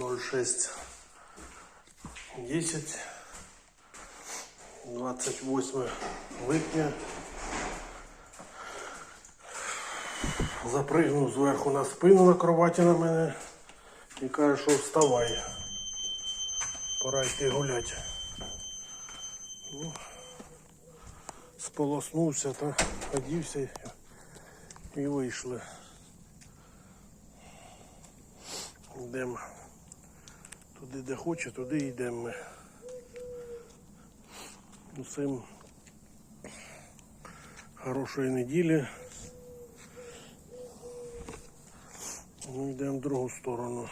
06 10 28 липня. Запригнув зверху на спину на кроваті на мене і каже, що вставай. Пора йти гуляти. Ну, сполоснувся та одівся і- вийшли. Йдемо туди, де хоче, туди йдемо ми. Усім хорошої неділі. Ну, йдемо в другу сторону.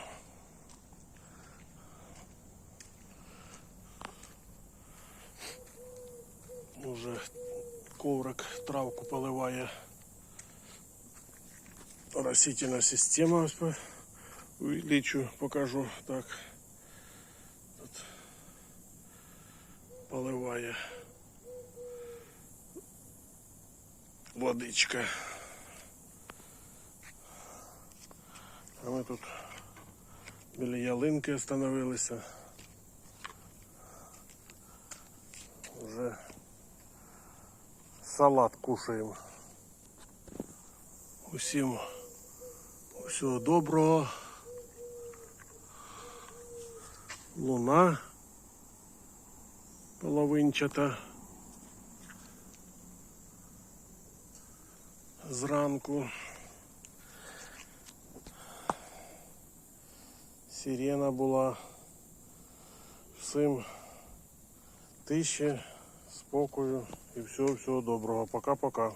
Уже коврик травку поливає растительна система. Увеличу, покажу так. Тут поливає водичка. А ми тут біля ялинки остановилися. Вже салат кушаємо. Усім всього доброго. Луна половинчата. Зранку. Сирена була. Всім тиші, спокою і всього всього доброго. Пока-пока.